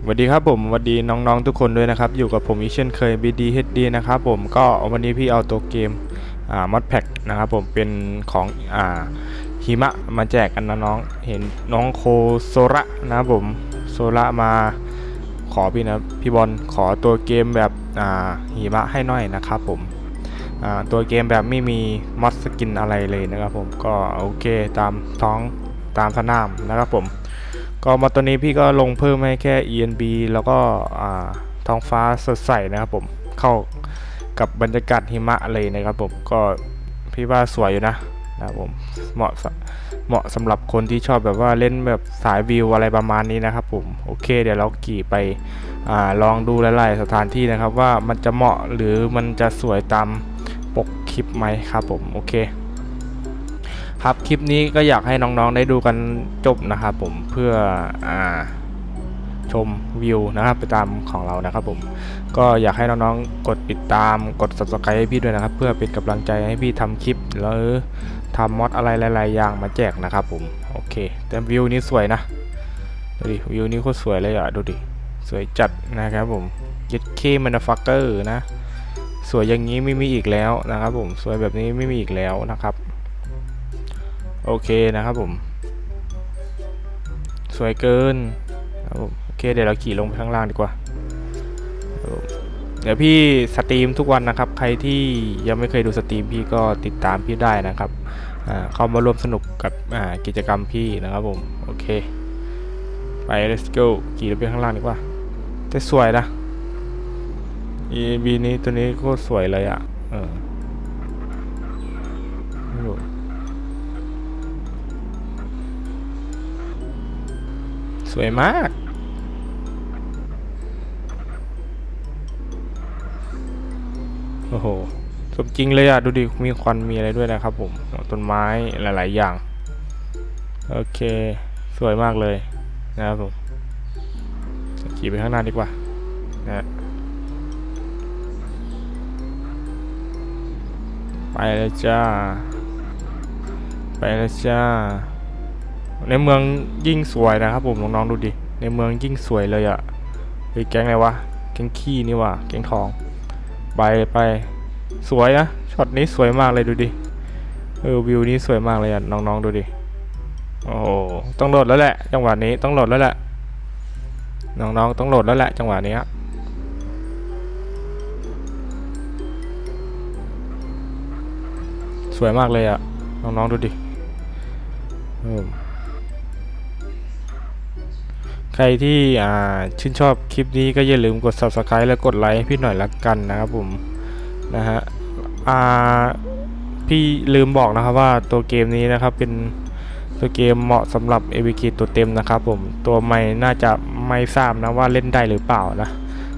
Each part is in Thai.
สวัสดีครับผมสวัสดีน้องๆทุกคนด้วยนะครับ อยู่กับผมอีเช่นเคย BDHD นะครับผมก็วันนี้พี่เอาตัวเกมอ่ามอดแพ็กนะครับผมเป็นของอ่าหิมะมาแจกกันนะน้องเห็นน้องโคโซระนะครับผมโซระมาขอพี่นะพี่บอลขอตัวเกมแบบอ่าหิมะให้หน่อยนะครับผมอ่าตัวเกมแบบไม่มีมอดสกินอะไรเลยนะครับผมก็โอเคตามท้องตามสนามนะครับผม ก็มาตัวนี้พี่ก็ลงเพิ่มให้แค่ ENB แล้วก็ท้องฟ้าสดใสนะครับผมเข้ากับบรรยากาศหิมะเลยนะครับผมก็พี่ว่าสวยอยู่นะนะครับผมเหมาะเหมาะสำหรับคนที่ชอบแบบว่าเล่นแบบสายวิวอะไรประมาณนี้นะครับผมโอเค เดี๋ยวเราขี่ไปอลองดูหลายๆสถานที่นะครับว่ามันจะเหมาะหรือมันจะสวยตามปกคลิปไหมครับผมโอเค ครับคลิปนี้ก็อยากให้น้องๆได้ดูกันจบนะครับผมเพื่ออาชมวิวนะครับไปตามของเรานะครับผมก็อยากให้น้องๆกดติดตามกด subscribe ให้พี่ด้วยนะครับ เพื่อเป็นกำลังใจให้พี่ทำคลิปหรือทำมอดอะไรหลายๆอย่างมาแจกนะครับผมโอเค แต่วิวนี้สวยนะดูดิวิวนี้โคตรสวยเลยอะดูดิสวยจัดนะครับผมยึดเคมันฟักเกอร์นะ สวยอย่างนี้ไม่มีอีกแล้วนะครับผมสวยแบบนี้ไม่มีอีกแล้วนะครับ โอเคนะครับผม สวยเกินครับผมโอเคเดี๋ยวเราขี่ลงไปข้างล่างดีกว่า เดี๋ยวพี่สตรีมทุกวันนะครับ ใครที่ยังไม่เคยดูสตรีมพี่ก็ติดตามพี่ได้นะครับเข้ามาร่วมสนุกกับกิจกรรมพี่นะครับผมโอเค ไป let's go ขี่ลงไปข้างล่างดีกว่าแต่สวยนะ EB นี้ตัวนี้ก็สวยเลยอะ่ะเออ สวยมาก โอ้โห สมจริงเลยอะดูดิ มีควันมีอะไรด้วยนะครับผม ต้นไม้หลาย ๆ อย่าง โอเค สวยมากเลยนะครับผม ขี่ไปข้างหน้าดีกว่า นะไปเลยจ้า ไปเลยจ้า ในเมืองยิ่งสวยนะครับผมน้องๆดูดิ ในเมืองยิ่งสวยเลยอะ่ะเฮ้ยแก๊งอะไรวะ แก๊งขี้นี่วะแก๊งทอง ไปไป สวยนะ ช็อตนี้สวยมากเลยดูดิ เออวิวนี้สวยมากเลยอะน้องๆดูดิ โอ้โห ต้องโหลดแล้วแหละ จังหวะนี้ต้องโหลดแล้วแหละ น้องๆต้องโหลดแล้วแหละ จังหวะนี้สวยมากเลยอะน้องๆดูดิเออ ใครที่ชื่นชอบคลิปนี้ก็อย่าลืมกด subscribe และกดไลค์พี่หน่อยละกันนะครับผมนะฮะอ่าพี่ลืมบอกนะครับว่าตัวเกมนี้นะครับเป็นตัวเกมเหมาะสำหรับ a v k ตัวเต็มนะครับผมตัวใหม่น่าจะไม่ทราบนะว่าเล่นได้หรือเปล่านะ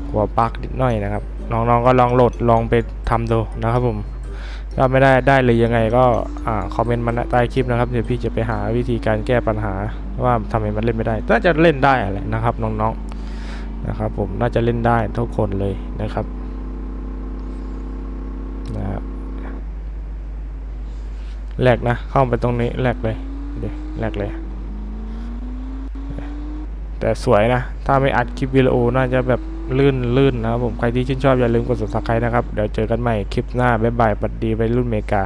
กลัวบั๊กนิดหน่อยนะครับน้องๆก็ลองโหลดลองไปทำดูนะครับผม ถ้าไม่ได้ได้เลยยังไงก็อ่าคอมเมนต์มาใต้คลิปนะครับเดี๋ยวพี่จะไปหาวิธีการแก้ปัญหาว่าทำไมมันเล่นไม่ได้น่าจะเล่นได้อะไรนะครับน้องๆนะครับ ผมน่าจะเล่นได้ทุกคนเลยนะครับนะครับแหลกนะเข้าไปตรงนี้แหลกเลยเดี๋ยวแหลกเลย แต่สวยนะ ถ้าไม่อัดคลิปวิดีโอน่าจะแบบ ลื่นลื่นนะครับผมใครที่ชื่นชอบอย่าลืมกด subscribe นะครับ เดี๋ยวเจอกันใหม่คลิปหน้าบ๊ายบายปัดดีไปรุ่นเมกา